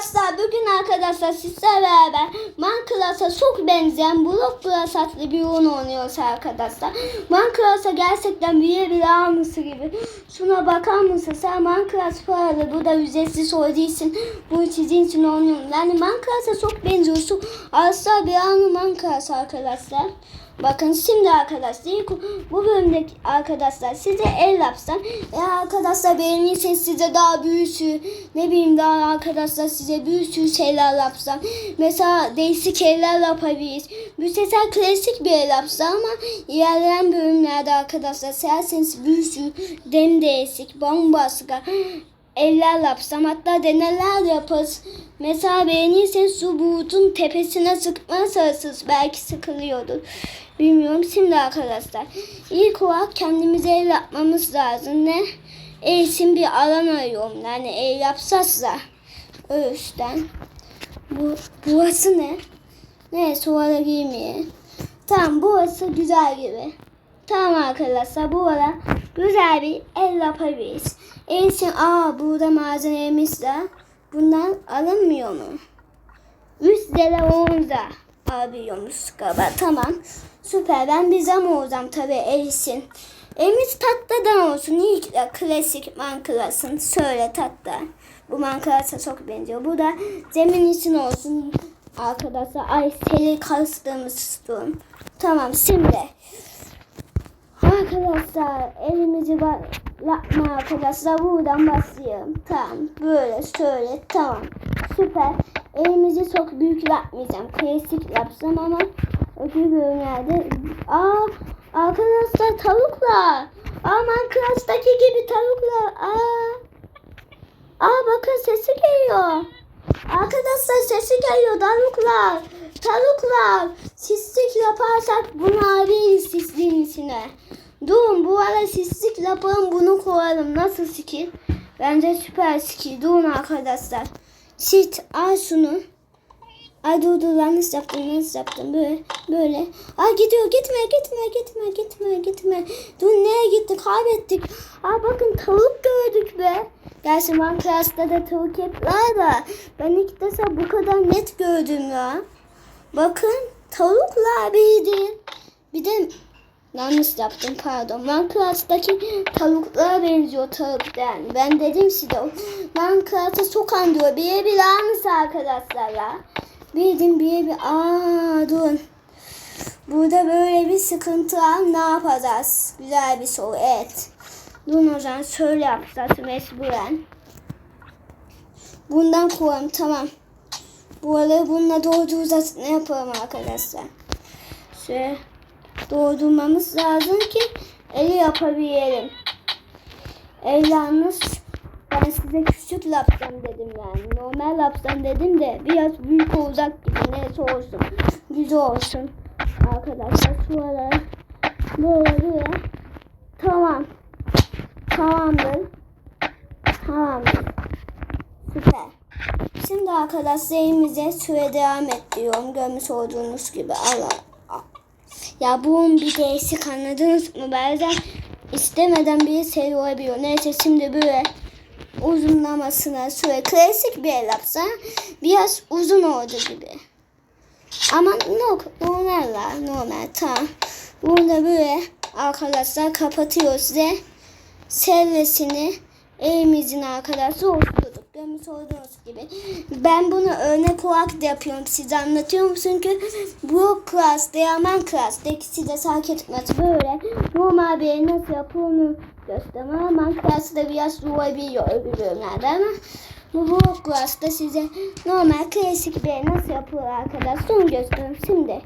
Arkadaşlar bugün arkadaşlar sizlerle beraber Minecraft'a çok benzeyen Block Plus adlı bir oyun oynuyoruz arkadaşlar. Minecraft'a gerçekten bir bir alması gibi. Şuna bakar mısın? Sen Minecraft paralı bu da ücretsiz olduğu bu sizin için oynuyorum. Yani Minecraft'a çok benziyorsun. Asla bir anı Minecraft arkadaşlar. Bakın şimdi arkadaşlar bu bölümdeki arkadaşlar size el yapsam eğer arkadaşlar beğenirseniz size daha bir sürü ne bileyim daha arkadaşlar size bir sürü şeyler yapsam mesela değişik şeyler yapabiliriz. Bu sefer klasik bir el yapsam ama ilerleyen bölümlerde arkadaşlar serseniz bir sürü dem değişik bambaşka eller yapsam hatta deneler yaparız. Mesela beğenirseniz su bulutun tepesine sıkmaya çalışırız. Belki sıkılıyordur. Bilmiyorum. Şimdi arkadaşlar ilk olarak kendimize ev yapmamız lazım. Ne? Ev için bir alan arıyorum. Yani ev yapsaz da. O yüzden. Bu, burası ne? Neyse oraya girmeyelim. Tamam burası güzel gibi. Tamam arkadaşlar bu ara güzel bir el yapabiliriz. En için aa burada malzememiz de bundan alınmıyor mu? 3 lira 10 lira alıyormuş galiba. Tamam. Süper. Ben bir zam olacağım tabii el için. Elimiz tatlıdan olsun. İlk de klasik mankrasın. Söyle tatlı. Bu mankrasa çok benziyor. Bu da zemin için olsun. Arkadaşlar ay seni kastığımı istiyorum. Tamam şimdi. Arkadaşlar elimizi ba- yapma arkadaşlar buradan başlayalım. Tamam böyle şöyle tamam süper. Elimizi çok büyük yapmayacağım. Klasik yapsam ama öbür bölümlerde aa arkadaşlar tavuklar. Aa Minecraft'taki gibi tavuklar. Aa. Aa bakın sesi geliyor. Arkadaşlar sesi geliyor tavuklar. Tavuklar. Sislik yaparsak bunu alabiliriz sisliğin içine. Durun bu ara sislik yapalım bunu koyalım. Nasıl skill? Bence süper skill. Durun arkadaşlar. Sit al şunu. Ay dur dur yanlış yaptım yanlış yaptım böyle böyle. Ay gidiyor gitme gitme gitme gitme gitme. Dur nereye gitti kaybettik. Aa bakın tavuk gördük be. Gerçi Minecraft'ta da tavuk hep var da ben ilk defa bu kadar net gördüm ya. Bakın tavuklar bildiğin. Bir de yanlış yaptım pardon. Minecraft'taki tavuklara benziyor tavuk yani. Ben dedim size o Minecraft'a çok andırıyor. Birebir aynısı arkadaşlar ya. Bildim birebir. Aa dur. Burada böyle bir sıkıntı var. Ne yapacağız? Güzel bir soru. Evet. Dur o zaman şöyle yapacağız mecburen. Bundan koyalım tamam. Bu arada bununla dolduracağız. Ne yapalım arkadaşlar? Şöyle doldurmamız lazım ki eli yapabilelim. El ben size küçük yapsam dedim yani. Normal yapsam dedim de biraz büyük olacak gibi neyse olsun. Güzel olsun. Arkadaşlar şuralara böyle böyle. Tamam. Tamamdır. Tamamdır. Süper. Şimdi arkadaşlar elimize süre devam et diyorum. Görmüş olduğunuz gibi. Allah. Ya bunun bir değişik anladınız mı? Bazen istemeden bir şey olabiliyor. Neyse şimdi böyle uzunlamasına süre klasik bir el yapsa biraz uzun oldu gibi. Ama yok normal la normal tamam. Burada böyle arkadaşlar kapatıyoruz ve servisini elimizin arkadaşlar oluşturduk. Görmüş olduğunuz gibi. Ben bunu örnek olarak da yapıyorum. Size anlatıyorum çünkü bu class Diamond class ikisi de fark etmez. Böyle normal bir nasıl yapıldığını göstermem ama Minecraft'ta da biraz zorlayabiliyor öbür bölümlerde ama bu class'ta size normal klasik bir nasıl yapılır arkadaşlar onu gösteriyorum. Şimdi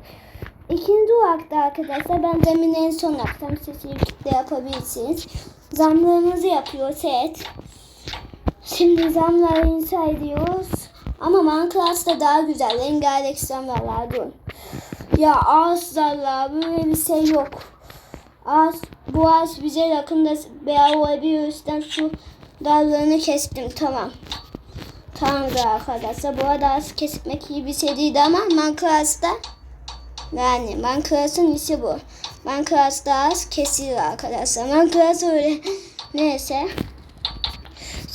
İkinci olarak da arkadaşlar ben demin en son yaptım. Siz ilk yapabilirsiniz. Zamlarımızı yapıyoruz evet. Şimdi zamları inşa ediyoruz. Ama Minecraft'ta daha güzel. Rengarenk zamlar var. Durun. Ya ağaçlarla böyle bir şey yok. Ağaç, bu ağaç bize yakında beyaz olabilir. Yüzden şu dallarını kestim. Tamam. Tamamdır arkadaşlar. Bu arada ağaç kesmek iyi bir şey değildi ama Minecraft'ta yani Minecraft'ın işi bu. Minecraft'ta az kesilir arkadaşlar. Minecraft öyle. Neyse.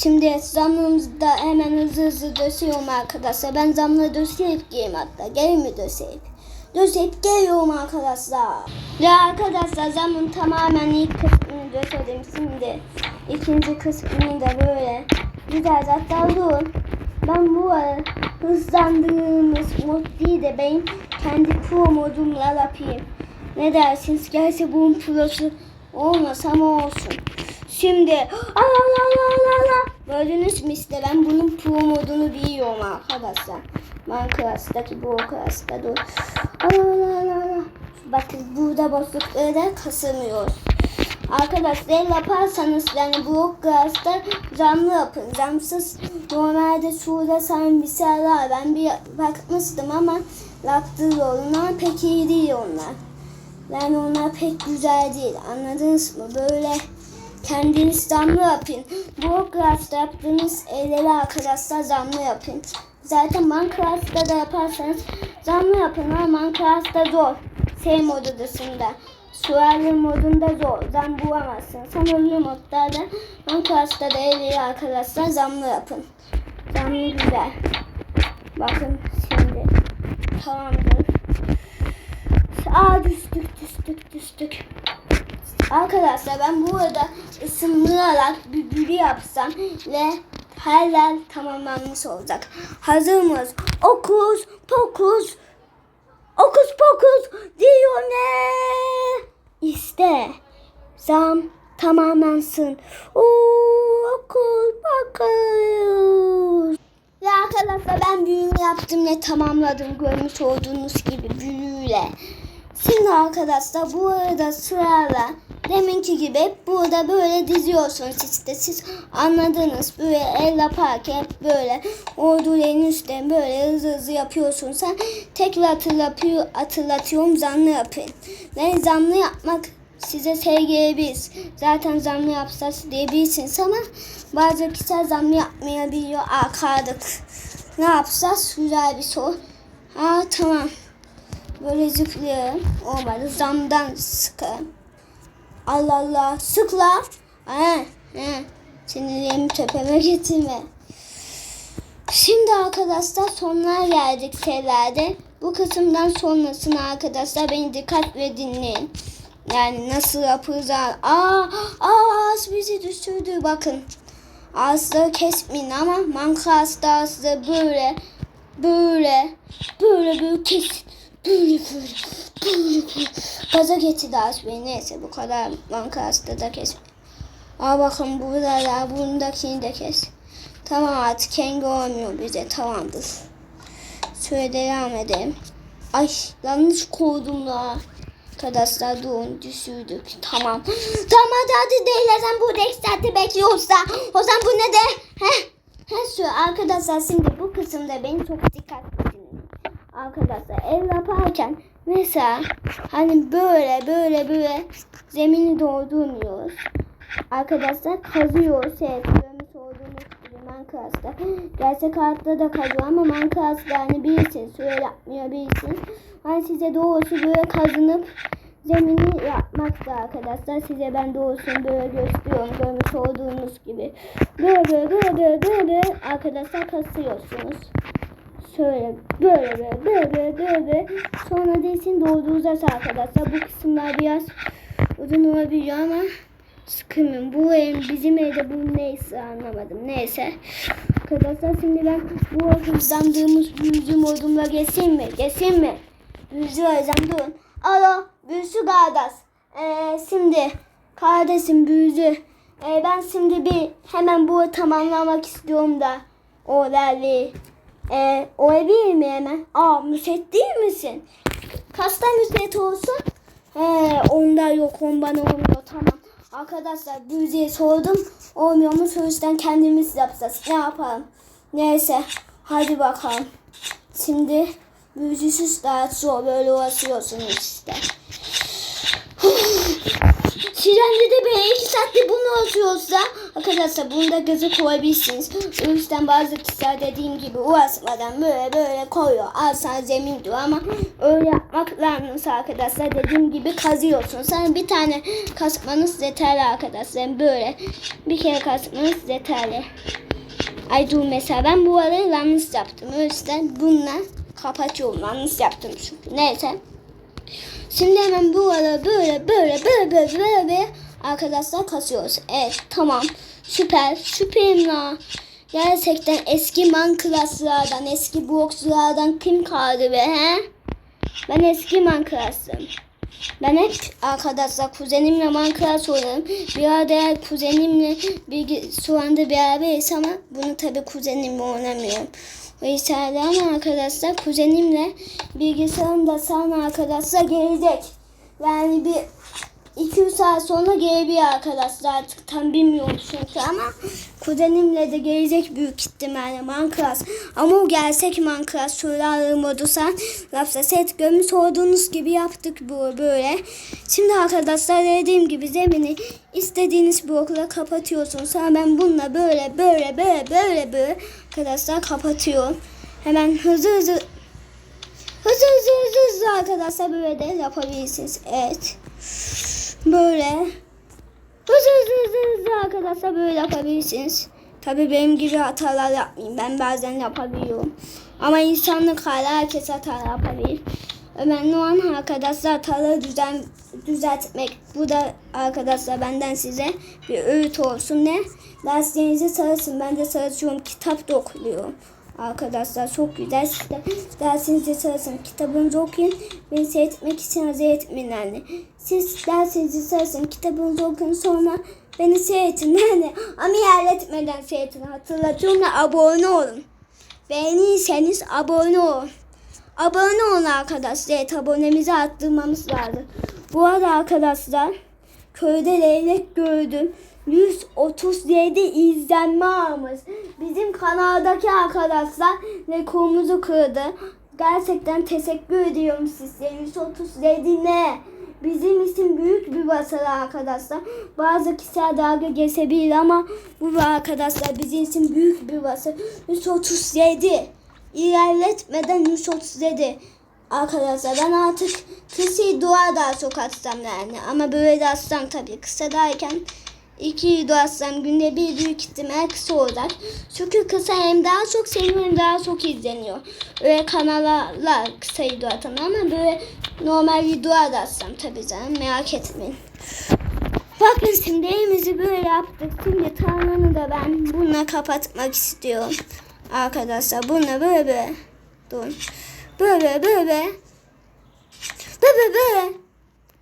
Şimdi zamlığımızı da hemen hızlı hızlı döşüyorum arkadaşlar. Ben zamlığı döşeyip giyeyim hatta. Gelin mi döşeyip? Döşeyip geliyorum arkadaşlar. Ve arkadaşlar zamın tamamen ilk kısmını döşedim. Şimdi ikinci kısmını da böyle güzel hatta durun. Ben bu ara hızlandığımız mod değil de ben kendi pro modumla yapayım. Ne dersiniz? Gerçi bunun prosu olmasam olsun. Şimdi ala ala ala ala. Gördünüz mü işte ben bunun pro modunu biliyorum arkadaşlar. Minecraft'taki bu class'ta dur. Ala ala ala ala. Bakın burada boşlukları da kasılmıyoruz. Arkadaşlar yaparsanız yani blok class'ta zamlı yapın. Zamsız normalde şurada sen bir şeyler ben bir bakmıştım ama yaptığı yoluna pek iyi değil onlar. Yani onlar pek güzel değil. Anladınız mı? Böyle kendiniz zamlı yapın. Minecraft'ta yaptığınız evleri arkadaşlar zamlı yapın. Zaten Minecraft'ta da yaparsanız zamlı yapın ama Minecraft'ta zor. Şey modu dışında. Survival modunda zor. Zam bulamazsın. Sen öbür modlarda Minecraft'ta da evleri arkadaşlar zamlı yapın. Zamlı güzel. Bakın şimdi. Tamamdır. Aa düştük düştük. Arkadaşlar ben bu arada ısındırarak bir büyü yapsam ve her yer tamamlanmış olacak. Hazır mıyız? Okus pokus. Okus pokus diyor ne? İşte zam tamamlansın. Oo, okus pokus. Ya arkadaşlar ben büyümü yaptım ve tamamladım görmüş olduğunuz gibi büyüyle. Şimdi arkadaşlar bu arada sırayla deminki gibi burada böyle diziyorsunuz işte siz anladınız böyle el yaparken böyle orduların üstten böyle hızlı hızlı yapıyorsun sen tekrar hatırlatıyor, hatırlatıyorum zanlı yapın. Ben zanlı yapmak size gelebilir. Zaten zamlı yapsas diyebilirsiniz ama bazı kişiler zamlı yapmayabiliyor. Arkadık. Ne yapsas? Güzel bir soru. Ha tamam. Böyle zıplayalım. Olmadı. Zamdan sıkın. Allah Allah. Sıkla. Ha, ha. Sinirlerimi tepeme getirme. Şimdi arkadaşlar sonuna geldik şeylerde. Bu kısımdan sonrasını arkadaşlar beni dikkat ve dinleyin. Yani nasıl yapacağız? Aa, aa az bizi düşürdü bakın. Ağızları kesmeyin ama Minecraft'ta ağızları böyle böyle böyle böyle kesin. Gaza getirdi az beni. Neyse bu kadar Minecraft'ta da kesmeyin. Aa bakın burada da bundakini de kes. Tamam artık kendi olmuyor bize tamamdır. Şöyle devam edelim. Ay yanlış koydum la. Arkadaşlar durun düşürdük. Tamam. Tamam hadi hadi değil. Sen burada iki saati bekliyorsa. O zaman bu ne de? Heh. Heh şu arkadaşlar şimdi bu kısımda beni çok dikkatli. Arkadaşlar ev yaparken mesela hani böyle böyle böyle zemini doldurmuyoruz. Arkadaşlar kazıyoruz. Evet görmüş olduğunuz gibi Minecraft'ta. Gerçek hayatta da kazıyor ama Minecraft'ta hani bilirsin. Süre yapmıyor bilirsin. Ben size doğrusu böyle kazınıp zemini yapmakta arkadaşlar. Size ben doğrusunu böyle gösteriyorum. Görmüş olduğunuz gibi. Böyle böyle böyle böyle, böyle arkadaşlar kasıyorsunuz. Şöyle böyle böyle böyle böyle. Sonra desin doğduğunuz arkadaşlar. Bu kısımlar biraz uzun olabiliyor ama sıkılmıyorum. Bu ev bizim evde bu neyse anlamadım. Neyse. Arkadaşlar şimdi ben bu hızlandığımız büyücü modumla geçeyim mi? Geçeyim mi? Büyücü durun. Alo büyücü kardeş. Ee, şimdi kardeşim büyücü. Ee, ben şimdi bir hemen bu tamamlamak istiyorum da. O evi. Ee, o evi hemen? Aa müsait değil misin? Kaç tane müsait olsun? He, onda yok on bana olmuyor tamam. Arkadaşlar büyücüye sordum. Olmuyor mu? O yüzden kendimiz yapacağız. Ne yapalım? Neyse. Hadi bakalım. Şimdi büyücüsüz daha zor böyle uğraşıyorsunuz işte. Trende de böyle iki saatte bunu atıyorsa arkadaşlar bunu da gözü koyabilirsiniz. O yüzden bazı kişiler dediğim gibi uğraşmadan böyle böyle koyuyor. Alsan zemin diyor ama öyle yapmak lazım arkadaşlar. Dediğim gibi kazıyorsun. Sana bir tane kasmanız yeterli arkadaşlar. Böyle bir kere kasmanız yeterli. Ay dur mesela ben bu arayı yanlış yaptım. O yüzden bununla kapatıyorum. Yanlış yaptım çünkü. Neyse. Şimdi hemen bu ara böyle böyle böyle böyle böyle arkadaşlar kasıyoruz. Evet tamam. Süper. Süperim la. Gerçekten eski Minecraft'lardan, eski Blox'lardan kim kaldı be he? Ben eski Minecraft'ım. Ben hep arkadaşlar kuzenimle Minecraft oynarım. Bir arada kuzenimle bir şu anda beraberiz ama bunu tabi kuzenimle oynamıyorum. Yüzden ama arkadaşlar kuzenimle bilgisayarımda sana arkadaşlar gelecek. Yani bir 2 saat sonra gelebilir arkadaşlar artık tam bilmiyorum çünkü ama kuzenimle de gelecek büyük ihtimalle Minecraft. Ama o gerçek Minecraft survival modu sen Rafsa set görmüş olduğunuz gibi yaptık bu böyle. Şimdi arkadaşlar dediğim gibi zemini istediğiniz blokla kapatıyorsunuz. Sonra ben bununla böyle böyle böyle böyle böyle arkadaşlar kapatıyorum. Hemen hızlı hızlı hızlı hızlı, hızlı arkadaşlar böyle de yapabilirsiniz. Evet. Böyle. Hızlı arkadaşlar böyle yapabilirsiniz. Tabi benim gibi hatalar yapmayın. Ben bazen yapabiliyorum. Ama insanlık hala herkes hata yapabilir. Önemli olan arkadaşlar hataları düzen, düzeltmek. Bu da arkadaşlar benden size bir öğüt olsun. Ne? Derslerinizi sarılsın. Ben de sarıyorum. Kitap da okuyorum. Arkadaşlar çok güzel. Siz de dersinizi sarılsın. Kitabınızı okuyun. Beni seyretmek için hazır etmeyin anne. Siz dersinizi sarılsın. Kitabınızı okuyun sonra beni seyretin. Yani ama ilerletmeden seyretin. Hatırlatıyorum da abone olun. Beğenirseniz abone olun. Abone olun arkadaşlar. Evet abonemizi arttırmamız lazım. Bu arada arkadaşlar köyde leylek gördüm. 137 izlenme almış. Bizim kanaldaki arkadaşlar rekorumuzu kırdı. Gerçekten teşekkür ediyorum size. 137 ne? Bizim için büyük bir başarı arkadaşlar. Bazı kişiler dalga geçebilir ama bu arkadaşlar bizim için büyük bir başarı. 137. İlerletmeden 137. Arkadaşlar ben artık kısa dua daha çok atsam yani. Ama böyle de atsam tabii kısadayken iki video günde bir büyük ihtimal kısa olacak. Çünkü kısa hem daha çok seviyor hem daha çok izleniyor. Öyle kanallarla kısa video atan ama böyle normal video da atsam tabii canım merak etmeyin. Bakın şimdi evimizi böyle yaptık. Şimdi tarlanı da ben bununla kapatmak istiyorum. Arkadaşlar bununla böyle böyle. Durun. Böyle böyle. Böyle böyle.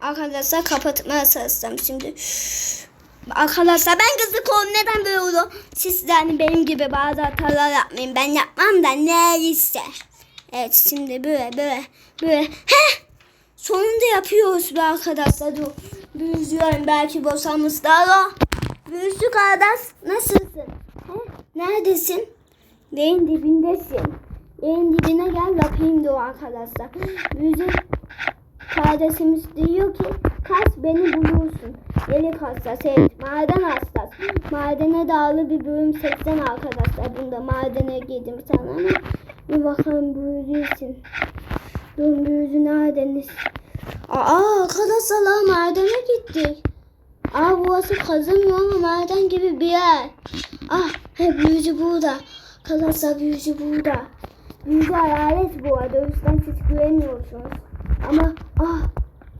Arkadaşlar kapatmaya çalışacağım şimdi. Arkadaşlar ben kızlık oldum. Neden böyle oldu? Siz de hani benim gibi bazı hatalar yapmayın. Ben yapmam da neyse. Evet şimdi böyle böyle böyle. Heh! Sonunda yapıyoruz be arkadaşlar. Dur. Büyüzüyorum belki boşalmışlar o. Büyüsü kardeş nasılsın? Heh, Neredesin? Beyin dibindesin. Beyin dibine gel yapayım diyor arkadaşlar. Büyücü kardeşimiz diyor ki kaç beni bulursun. Delik hassas, evet. Maden hassas. Madene dağlı bir bölüm 80 arkadaşlar. Bunda madene girdim sana ama bir bakalım büyücü için. Dur büyücü neredeniz? Aa arkadaşlar madene gittik. Aa burası kazanmıyor ama maden gibi bir yer. Ah he büyücü burada. Arkadaşlar büyücü burada. Büyücü hayalet bu arada. O yüzden siz güveniyorsunuz. Ama ah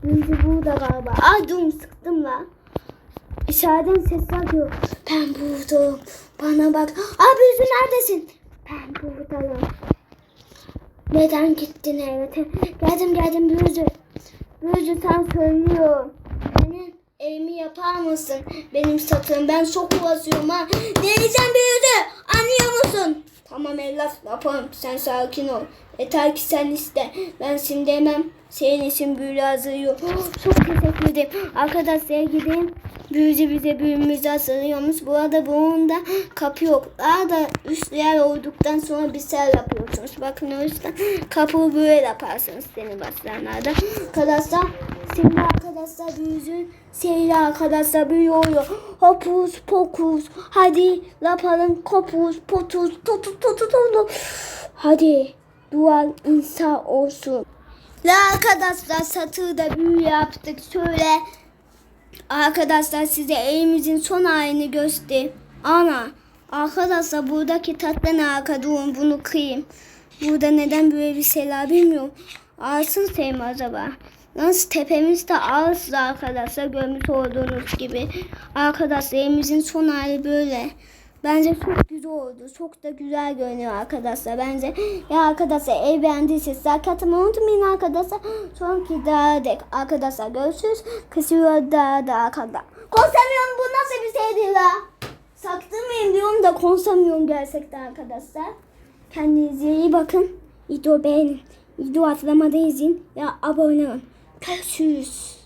büyücü burada galiba. Ah dur sıktım lan. İçeriden sesler geliyor. Ben buradayım. Bana bak. Aa büyücü neredesin? Ben buradayım. Neden gittin evet? Geldim geldim büyücü. Büyücü sen söylüyor. Benim evimi yapar mısın? Benim satırım ben çok uğraşıyorum ha. Diyeceğim büyücü. Anlıyor musun? Tamam evlat yaparım. Sen sakin ol. Yeter ki sen iste. Ben şimdi hemen senin için büyülü hazırlıyorum. Çok teşekkür ederim. Arkadaşlar gideyim. Büyücü bize büyümüzü hazırlıyormuş. Bu arada bunun da kapı yok. Daha da üst yer olduktan sonra bir sel yapıyorsunuz. Bakın o yüzden kapıyı böyle yaparsınız senin başlarlarda. Arkadaşlar Şimdi arkadaşlar büyüsün. Seyri arkadaşlar büyüyor. Hopus pokus. Hadi yapalım kopus potus tutu tutu tutu. Hadi duvar insan olsun. La arkadaşlar satırda büyü yaptık. Şöyle arkadaşlar size elimizin son halini göster. Ana arkadaşlar buradaki tatlı ne arka durun bunu kıyayım. Burada neden böyle bir şeyler bilmiyorum. Alsın Sevim acaba. Nasıl tepemizde ağız arkadaşlar görmüş olduğunuz gibi. Arkadaşlar elimizin son hali böyle. Bence çok güzel oldu. Çok da güzel görünüyor arkadaşlar. Bence ya arkadaşlar ev beğendiyseniz like atmayı unutmayın arkadaşlar. Sonraki daha dek arkadaşlar görüşürüz. Kısıyor daha da arkadaşlar. Konsamıyorum bu nasıl bir şeydi la? Saktırmayın diyorum da konsamıyorum gerçekten arkadaşlar. Kendinize iyi bakın. Video beğenin. Video atlamada izin ve abone olun. Görüşürüz.